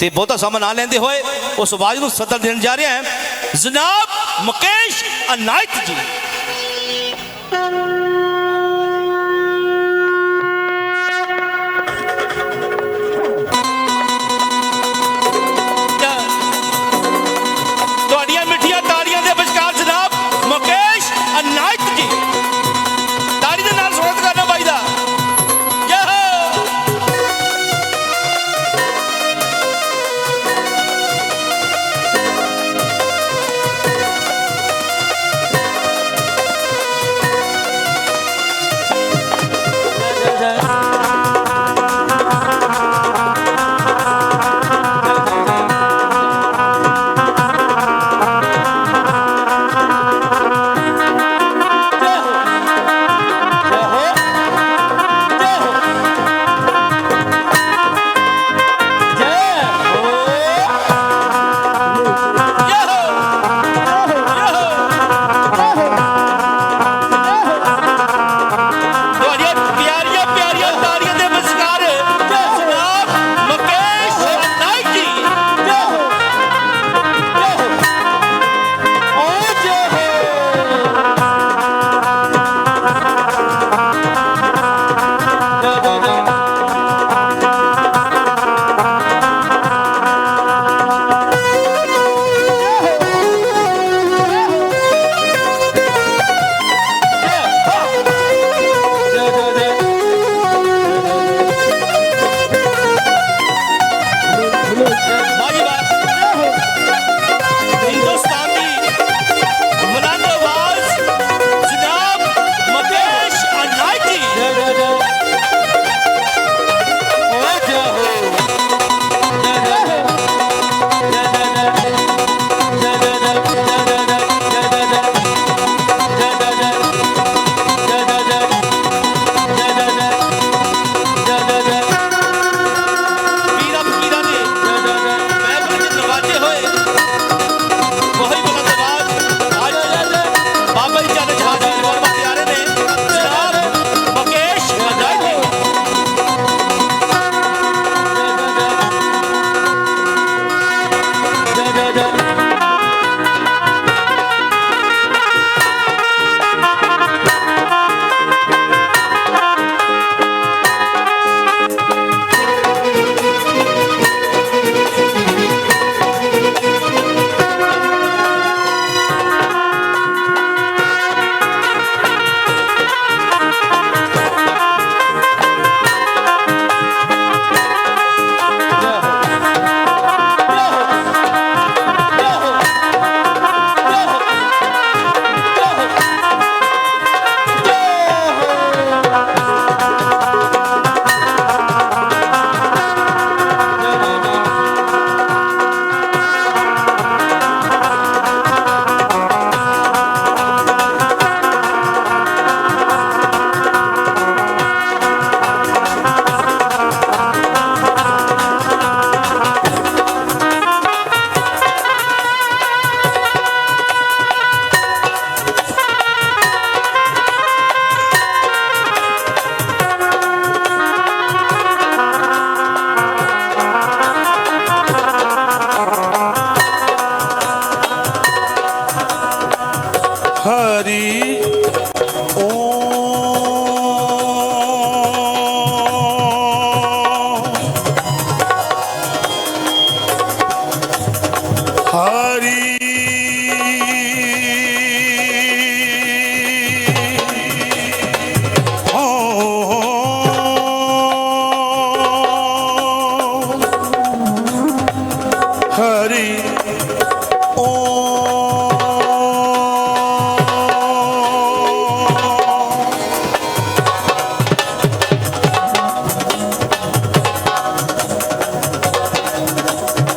ਤੇ ਬਹੁਤਾ ਸਮਾਂ ਨਾ ਲੈਂਦੇ ਹੋਏ ਉਸ ਆਵਾਜ਼ ਨੂੰ ਸੱਦਾ ਦੇਣ ਜਾ ਰਿਹਾ ਹੈ। ਜਨਾਬ ਮੁਕੇਸ਼ ਅਨਾਇਤ ਜੀ।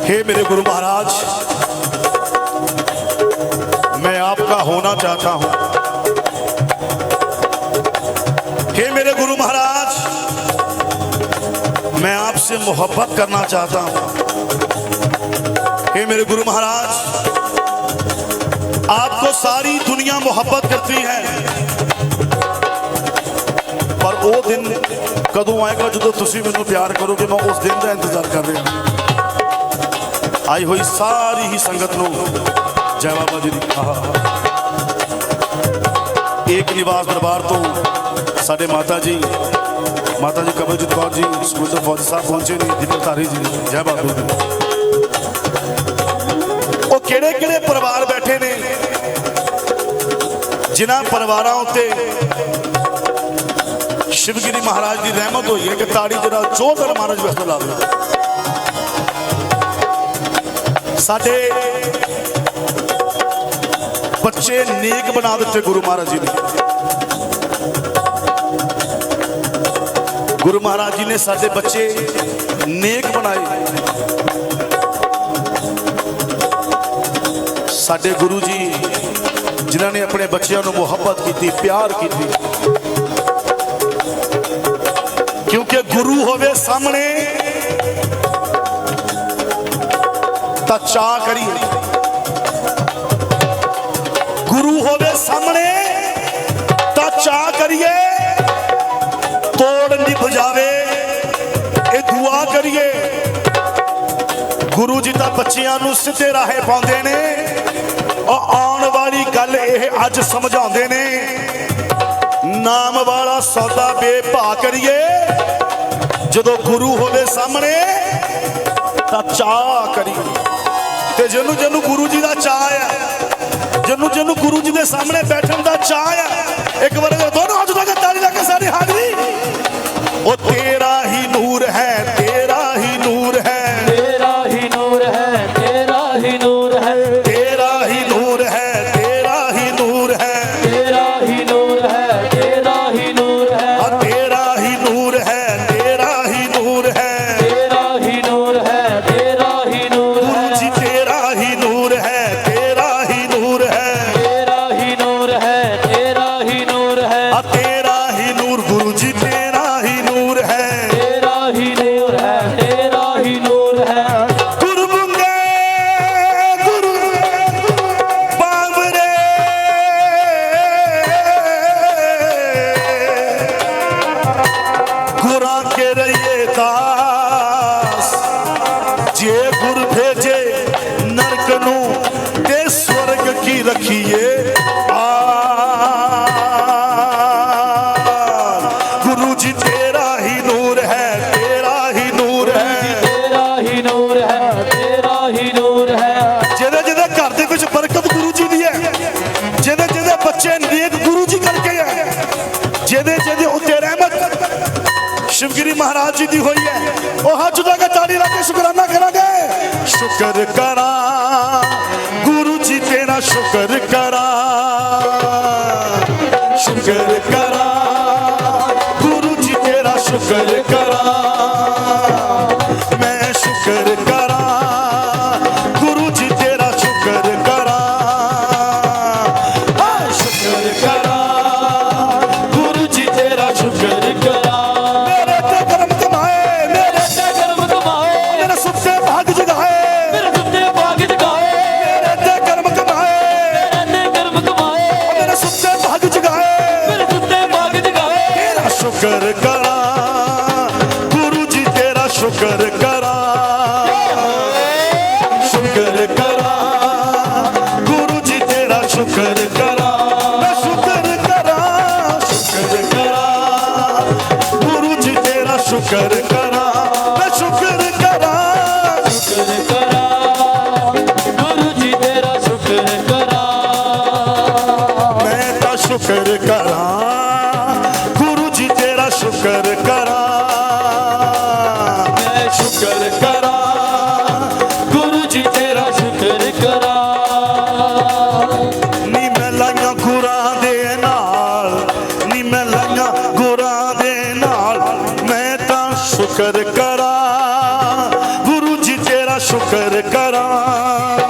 हे मेरे गुरु महाराज, मैं आपका होना चाहता हूँ। हे मेरे गुरु महाराज, मैं आपसे मोहब्बत करना चाहता हूँ। हे मेरे गुरु महाराज, आपको सारी दुनिया मोहब्बत करती है। पर वो दिन कदों आएगा जो तुम मैं प्यार करोगे, मैं उस दिन का इंतज़ार कर रहा हूँ। ਆਈ ਹੋਈ ਸਾਰੀ ਹੀ ਸੰਗਤ ਨੂੰ। ਜੈ ਬਾਬਾ ਜੀ ਦੀ ਆਹਾ। ਏਕ ਨਿਵਾਸ ਦਰਬਾਰ ਤੋਂ ਸਾਡੇ ਮਾਤਾ ਜੀ ਮਾਤਾ ਜੀ ਕਮਲਜੀਤ ਕੌਰ ਜੀ ਸਕੂਲ ਫੌਜ ਸਾਹਿਬ ਪਹੁੰਚੇ ਨੇ, ਦੀਪਕ ਧਾਰੀ ਜੀ, ਜੈ ਬਾਬਾ ਜੀ ਉਹ ਕਿਹੜੇ ਕਿਹੜੇ ਪਰਿਵਾਰ ਬੈਠੇ ਨੇ? ਜਿਨ੍ਹਾਂ ਪਰਿਵਾਰਾਂ ਉੱਤੇ ਸ਼ਿਵਗਿਰੀ ਮਹਾਰਾਜ ਦੀ ਰਹਿਮਤ ਹੋਈ ਹੈ ਕਿ ਤਾੜੀ ਜਿਹੜਾ ਜੋਧਰ ਮਹਾਰਾਜ ਵਸਤ ਲਾਵੇ ਸਾਡੇ ਬੱਚੇ ਨੇਕ ਬਣਾ ਦਿੱਤੇ ਗੁਰੂ ਮਹਾਰਾਜ ਜੀ ਨੇ। ਗੁਰੂ ਮਹਾਰਾਜ ਜੀ ਨੇ ਸਾਡੇ ਬੱਚੇ ਨੇਕ ਬਣਾਏ। ਸਾਡੇ ਗੁਰੂ ਜੀ, ਜਿਨ੍ਹਾਂ ਨੇ ਆਪਣੇ ਬੱਚਿਆਂ ਨੂੰ ਮੁਹੱਬਤ ਕੀਤੀ, ਪਿਆਰ ਕੀਤੀ। ਕਿਉਂਕਿ ਗੁਰੂ ਹੋਵੇ ਸਾਹਮਣੇ ਤਾਂ ਚਾਹ ਕਰੀਏ ਗੁਰੂ ਹੋਵੇ ਸਾਹਮਣੇ, ਤਾਂ ਚਾਹ ਕਰੀਏ। ਤੋੜ ਨਿਭ ਜਾਵੇ ਇਹ ਦੁਆ ਕਰੀਏ। ਗੁਰੂ ਜੀ ਤਾਂ ਬੱਚਿਆਂ ਨੂੰ ਸਿੱਧੇ ਰਾਹੇ ਪਾਉਂਦੇ ਨੇ। ਉਹ ਆਉਣ ਵਾਲੀ ਗੱਲ ਇਹ ਅੱਜ ਸਮਝਾਉਂਦੇ ਨੇ। ਨਾਮ ਵਾਲਾ ਸੌਦਾ ਬੇਭਾ ਕਰੀਏ। ਜਦੋਂ ਗੁਰੂ ਹੋਵੇ ਸਾਹਮਣੇ, ਤਾਂ ਚਾਹ ਕਰੀਏ। ਤੇ ਜਿਹਨੂੰ ਜਿਹਨੂੰ ਗੁਰੂ ਜੀ ਦਾ ਚਾਹ ਆ, ਜਿਹਨੂੰ ਜਿਹਨੂੰ ਗੁਰੂ ਜੀ ਦੇ ਸਾਹਮਣੇ ਬੈਠਣ ਦਾ ਚਾਹ ਆ, ਇੱਕ ਵਾਰ ਦੋਨੋਂ ਹੱਥ ਲਾ ਤਾਲੀ ਲਾ ਕੇ ਸਾਡੀ ਹਾਜ਼ਰੀ। ਉਹ ਤੇਰਾ ਮਹਾਰਾਜ ਜੀ ਦੀ ਹੋਈ ਹੈ। ਉਹ ਹੱਥ ਜੁਦਾ ਕੇ ਤਾੜੀ ਲਾ ਕੇ ਸ਼ੁਕਰਾਨਾ ਕਰਾਂਗੇ। ਸ਼ੁਕਰ ਕਰਾਂ, ਗੁਰੂ ਜੀ ਤੇਰਾ ਸ਼ੁਕਰ ਕਰਾਂ। ਕਰਾਂ। ਸ਼ੁਕਰ ਕਰਾਂ। ਗੁਰੂ ਜੀ ਤੇਰਾ ਸ਼ੁਕਰ ਕਰਾਂ। ਮੈਂ ਸ਼ੁਕਰ ਕਰਾਂ ਸ਼ੁਕਰ ਕਰਾਂ। ਗੁਰੂ ਜੀ ਤੇਰਾ ਸ਼ੁਕਰ ਕਰਾਂ। ਮੈਂ ਸ਼ੁਕਰ ਕਰਾਂ ਸ਼ੁਕਰ ਕਰਾਂ। ਗੁਰੂ ਜੀ ਤੇਰਾ ਸ਼ੁਕਰ ਕਰਾਂ। ਮੈਂ ਤਾਂ ਸ਼ੁਕਰ ਕਰਾਂ। ਸ਼ੁਕਰ ਕਰਾਂ ਗੁਰੂ ਜੀ ਤੇਰਾ ਸ਼ੁਕਰ ਕਰਾਂ।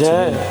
ਕਰਾਂ